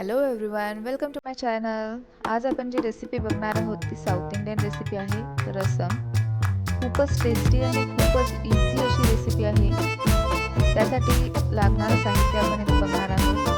Hello everyone welcome to my channel आज आपण जी recipe बघणार आहोत ती साऊथ इंडियन रेसिपी आहे रसम खूपच टेस्टी आणि खूपच इझी अशी रेसिपी आहे. त्यासाठी लागणारं साहित्य आपण इथे बघणार आहोत.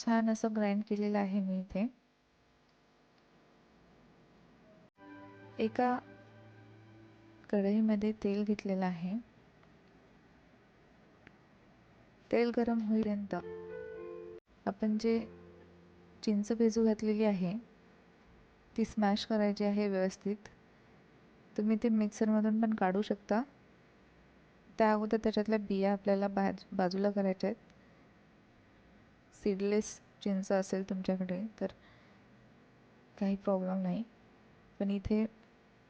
छान असं ग्राइंड केलेलं आहे मी इथे. एका कढईमध्ये तेल घेतलेलं आहे. तेल गरम होईपर्यंत आपण जे चिंच भिजू घातलेली आहे ती स्मॅश करायची आहे व्यवस्थित. तुम्ही ते मिक्सरमधून पण काढू शकता. त्या अगोदर त्याच्यातल्या बिया आपल्याला बाज बाजूला करायच्या आहेत. सीडलेस चिंच असेल तुमच्याकडे तर काही प्रॉब्लेम नाही. पण इथे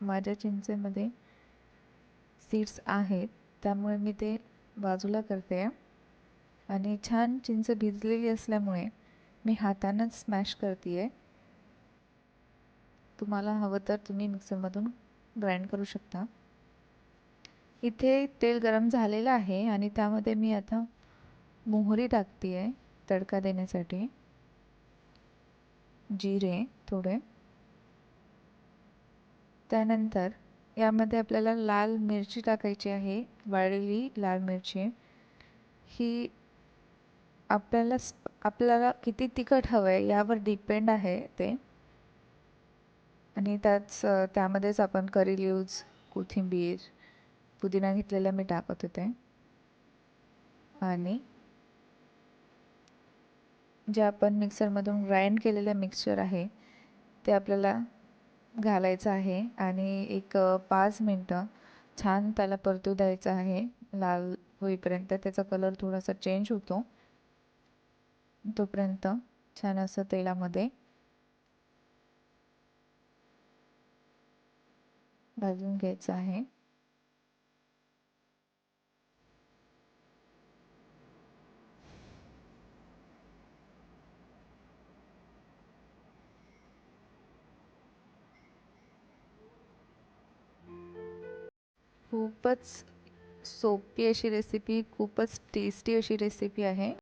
माझ्या चिंचेमध्ये सीड्स आहेत त्यामुळे मी ते बाजूला करते. आणि छान चिंच भिजलेली असल्यामुळे मी हातानंच स्मॅश करते आहे तुम्हाला हवं तर तुम्ही मिक्सरमधून ग्राइंड करू शकता. इथे तेल गरम झालेलं आहे आणि त्यामध्ये मी आता मोहरी टाकते आहे तडका देण्यासाठी जिरे थोडे. त्यानंतर यामध्ये आपल्याला लाल मिरची टाकायची आहे वाळलेली लाल मिरची. ही आपल्याला आपल्याला किती तिखट हवं आहे यावर डिपेंड आहे ते. आणि त्याच त्यामध्येच आपण करी लिव्ज कोथिंबीर पुदिना घेतलेला मी टाकत होते. आणि जे आपण मिक्सरमधून ग्राइंड केलेलं मिक्सचर आहे ते आपल्याला घालायचं आहे आणि एक पाच मिनटं छान त्याला परतू द्यायचं आहे. लाल होईपर्यंत त्याचा कलर थोडासा चेंज होतो. तोपर्यंत छान असं तेलामध्ये भाजून घ्यायचं आहे. खूपच सोपी अशी रेसिपी खूपच टेस्टी अशी रेसिपी आहे.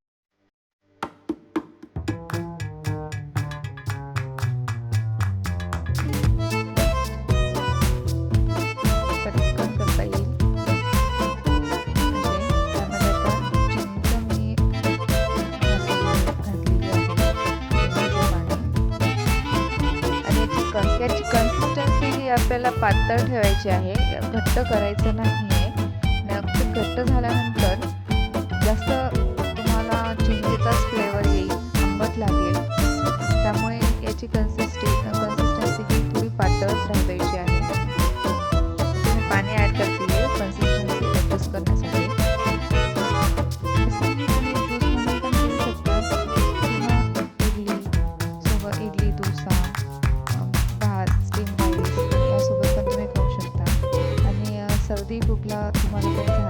ही आपल्याला पातळ ठेवायची आहे. घट्ट करायचं नाही आहे खूप घट्ट झाल्यानंतर जास्त तुम्हाला चिंचेचाच फ्लेवर येईल आंबट लागेल. त्यामुळे याची कन्सिस्टी कन्सिस्टन्सी ही थोडी पातळच राहायची आहे. पाणी ॲड करते कन्सिस्टन्सी ॲडजस्ट करण्यासाठी. इडली सोबत इडली डोसा. यासोबत पण तुम्ही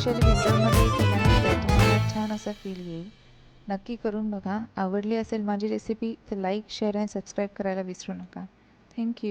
स्पेशली विंटरमध्ये केल्यानंतर तुम्हाला छान असा फील येईल. नक्की करून बघा. आवडली असेल माझी रेसिपी तर लाईक शेअर आणि सबस्क्राईब करायला विसरू नका. थँक्यू